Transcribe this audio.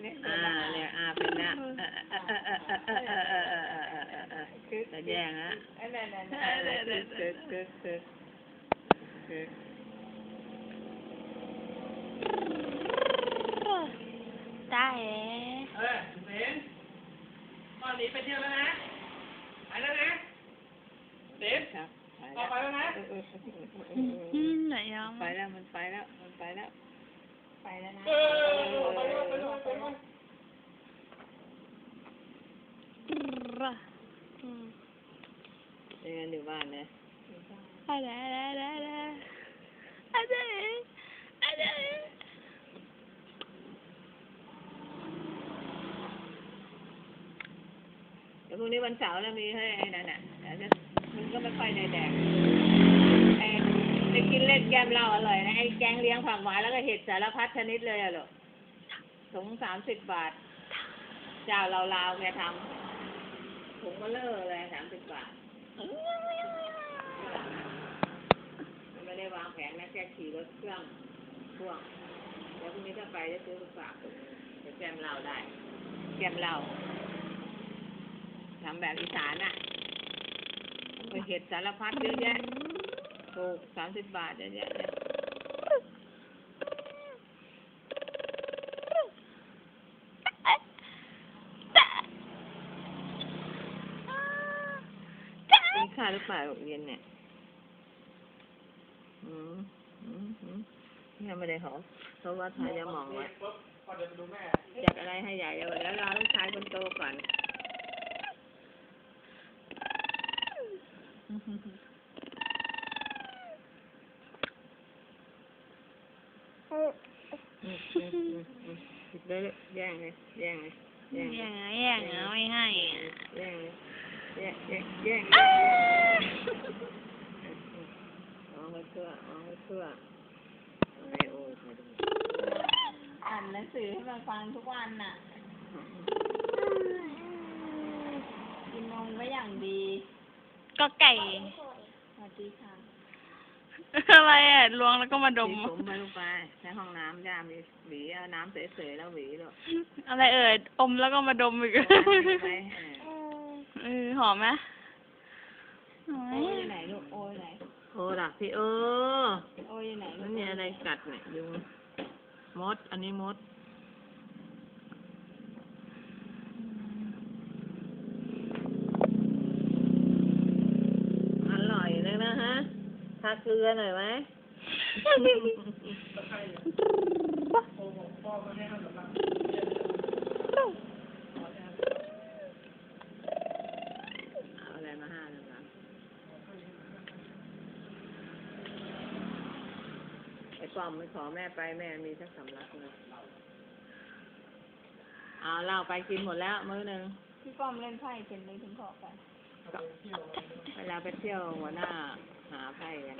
เนี่ยอ่าเนี่ยอ่าเป็นนะจะแย่งนะคึกคึกคึกคึกได้เออเห็นตอนนี้ไปเที่ยวแล้วนะไปแล้วนะเด็กต่อไปแล้วนะไปแล้วมันไปแล้วมันไปแล้ว ไปแล้วนะเออไปแล้วไปแล้วไปแล้วอืมเรียนอยู่บ้านนะอะไรอะไรอะไรอะไรอะไรอะไรเดี๋ยวพรุ่งนี้วันเสาร์แล้วมีให้ไอ้นั่นน่ะเดี๋ยวจะมันก็ไม่ค่อยได้แดกไอ้ไปกิน เล่นแกมเหล้าอร่อยนะไอ้แกงเลี้ยงผักหวานแล้วก็เห็ดสารพัดชนิดเลยอะลูกถุงสามสิบบาท เจ้าเราลาวแกทำถุงมาเลอะเลยสามสิบบาทไม่ได้วางแผนนะแค่ขี่รถเครื่องพ่วงแล้วพรุ่งนี้ถ้าไปจะซื้อไปฝากจะแกมเหล้าได้ แกมเหล้าทำแบบอีสานอะไปเห็ดสารพัดเยอะแยะ ถูกสามสิบบาทเยอะแยะเลยกินข้าหรือเปล่าลูกเย็นเนี่ย อืมอืมอืมยังไม่ได้หอมเพราะว่าทายาหมองไว้อยากอะไรให้ใหญ่เลยแล้วรอลูกชายคนโตก่อนอืมอืมอืมอืมหยิบ เลยลูกแย่งเลยแย่งเลยแย่งเลอย่งไงอาไม่ให้แย่งเลยแย่งแย่งแย่งมองไปทั่วมองไปทั่วโอ้ยโอ้ยอ่านหนังสือให้มันฟังทุกวันน่ะกินนมก็อย่างดี ก็ไก่สวัสดีค่ะ อะไรอะล้วงแล้วก็มาดม ผมไปลูกไปในห้องน้ำย่ามีหวีเอาน้ำเสยๆแล้วหวีลูกอะไรเอ่ยอมแล้วก็มาดมอีกไปเออเออหอมไหมโอ้โอ้ยยอยู่ไหนลูกโอ้ยไหนโอ้ดักพี่เออโอ้ยอยู่ไหนลูมักนมีอะไรกัดเนี่ยยุงมด อันนี้มด อร่อยเลยนะฮะ ทาเกลือหน่อยไหมโอ้โหพ่อมาให้ทำแบบนั้นเอาอะไรมาห้าหนึ่งครับไอ้กล่อมไม่ขอแม่ไปแม่มีสักสำลักเลยเอาเหล้าไปกินหมดแล้วมื้อหนึ่งพี่ป้อมเล่นไพ่เป็นเลยถึงขอไป เวลาไปเที่ยวหัวหน้าหาไพ่กัน